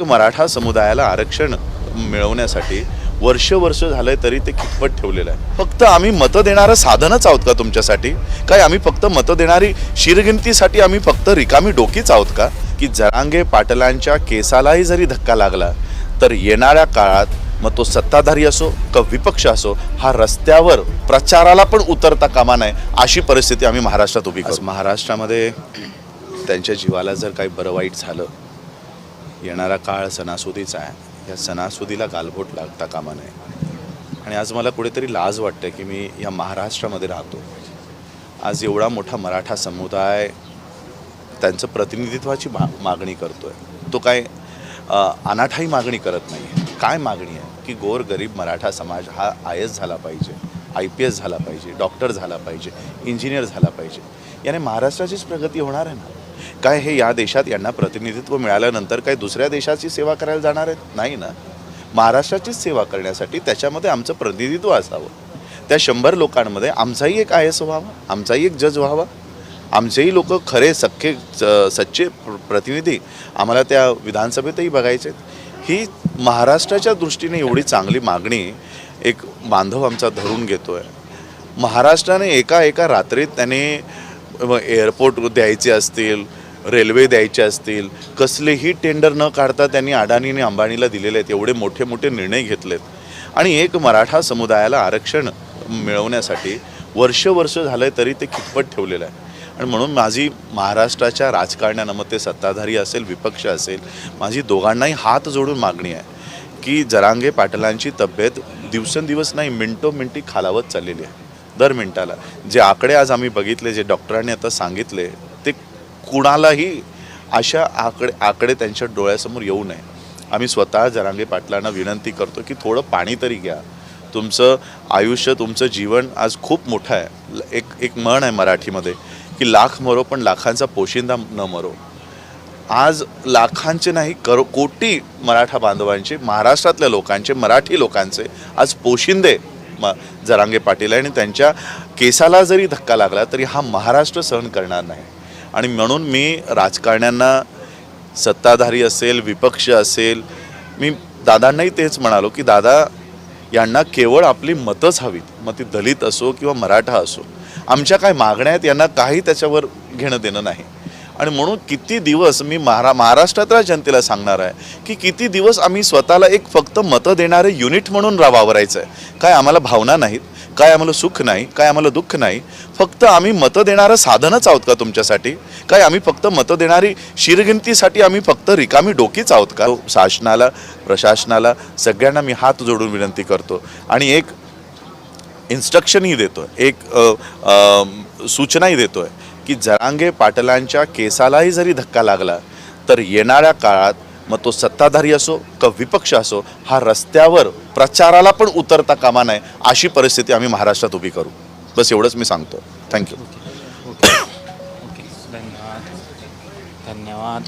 मराठा समुदायाला आरक्षण मिळवण्यासाठी वर्ष वर्ष झालंय तरी ते कितपत ठेवलेलं आहे? फक्त आम्ही मतं देणारं साधनच आहोत का तुमच्यासाठी? काय आम्ही फक्त मतं देणारी शिरगिनतीसाठी आम्ही फक्त रिकामी डोकीच आहोत का? की जरांगे पाटलांच्या केसालाही जरी धक्का लागला तर येणाऱ्या काळात मग तो सत्ताधारी असो का विपक्ष असो हा रस्त्यावर प्रचाराला पण उतरता कामा नये अशी परिस्थिती आम्ही महाराष्ट्रात उभी करू महाराष्ट्रामध्ये त्यांच्या जीवाला जर काही बरं वाईट झालं येणारा काळ सणासुदीचा आहे. या सणासुदीला गालबोट लागता कामा नये. आणि आज मला कुठेतरी लाज वाटते की मी या महाराष्ट्रामध्ये राहतो. आज एवढा मोठा मराठा समुदाय त्यांचं प्रतिनिधित्वाची मा मागणी करतो आहे तो काय अनाठाही अनाठाई मागणी करत नाही काय मागणी आहे? की गोर गरीब मराठा समाज हा आय एस झाला पाहिजे आय पी एस झाला पाहिजे डॉक्टर झाला पाहिजे इंजिनियर झाला पाहिजे. याने महाराष्ट्राचीच प्रगती होणार आहे ना? काय हे या देशात यांना प्रतिनिधित्व मिळाल्यानंतर काय दुसऱ्या देशाची सेवा करायला जाणार आहेत? नाही ना. महाराष्ट्राचीच सेवा करण्यासाठी त्याच्यामध्ये आमचं प्रतिनिधित्व असावं. त्या शंभर लोकांमध्ये आमचाही एक आय एस व्हावा आमचाही एक जज व्हावा. आमचेही लोक खरे सख्खे स- सच्चे प्रतिनिधी आम्हाला त्या विधानसभेतही बघायचे आहेत. ही महाराष्ट्राच्या दृष्टीने एवढी चांगली मागणी एक बांधव आमचा धरून घेतो आहे महाराष्ट्राने एका एका रात्रीत त्याने एअरपोर्ट द्यायचे असतील रेल्वे द्यायचे असतील कसलेही टेंडर न काढता त्यांनी अडाणीने अंबानीला दिलेले आहेत एवढे मोठे मोठे निर्णय घेतलेत. आणि एक मराठा समुदायाला आरक्षण मिळवण्यासाठी वर्ष वर्ष झालं तरी ते कितपत ठेवलेलं आहे. आणि म्हणून माझी महाराष्ट्राच्या राजकारण्यानं मग ते सत्ताधारी असेल विपक्ष असेल माझी दोघांनाही हात जोडून मागणी आहे की जरांगे पाटलांची तब्येत दिवसेंदिवस नाही मिनटो मिनटी खालावत चाललेली आहे. दर मिनटाला. जे आकडे आज आम्ही बघितले जे डॉक्टरांनी आता सांगितले ते कुणालाही अशा आकडे आकडे त्यांच्या डोळ्यासमोर येऊ नये. आम्ही स्वतः जरांगे पाटलांना विनंती करतो की थोडं पाणी तरी घ्या. तुमचं आयुष्य तुमचं जीवन आज खूप मोठं आहे. ल- एक एक म्हण आहे मराठीमध्ये की लाख मरो पण लाखांचा पोशिंदा न मरो. आज लाखांचे नाही करो कोटी मराठा बांधवांचे महाराष्ट्रातल्या लोकांचे मराठी लोकांचे आज पोशिंदे म जरांगे पाटील आहे आणि त्यांच्या केसाला जरी धक्का लागला तरी हा महाराष्ट्र सहन करणार नाही. आणि म्हणून मी राजकारण्यांना सत्ताधारी असेल विपक्ष असेल मी दादांनाही तेच म्हणालो की दादा यांना केवळ आपली मतच हवीत. मग ती दलित असो किंवा मराठा असो आमच्या काय मागण्या आहेत यांना काही त्याच्यावर घेणं देणं नाही. आणि म्हणून किती दिवस मी महारा महाराष्ट्रातल्या जनतेला सांगणार आहे की किती दिवस आम्ही स्वतःला एक फक्त मतं देणारे युनिट म्हणून वावरायचं आहे काय आम्हाला भावना नाहीत? काय आम्हाला सुख नाही? काय आम्हाला दुःख नाही? फक्त आम्ही मतं देणारं साधनच आहोत का तुमच्यासाठी? काय आम्ही फक्त मतं देणारी शिरगिनतीसाठी आम्ही फक्त रिकामी डोकीच आहोत का? शासनाला प्रशासनाला सगळ्यांना मी हात जोडून विनंती करतो. आणि एक इन्स्ट्रक्शनही देतो एक सूचनाही देतो आहे की जरांगे पाटलांच्या केसालाही जरी धक्का लागला तर येणाऱ्या काळात मग तो सत्ताधारी असो का विपक्ष असो हा रस्त्यावर प्रचाराला पण उतरता कामा नये अशी परिस्थिती आम्ही महाराष्ट्रात उभी करू. बस एवढंच मी सांगतो. थँक्यू ओके धन्यवाद. धन्यवाद.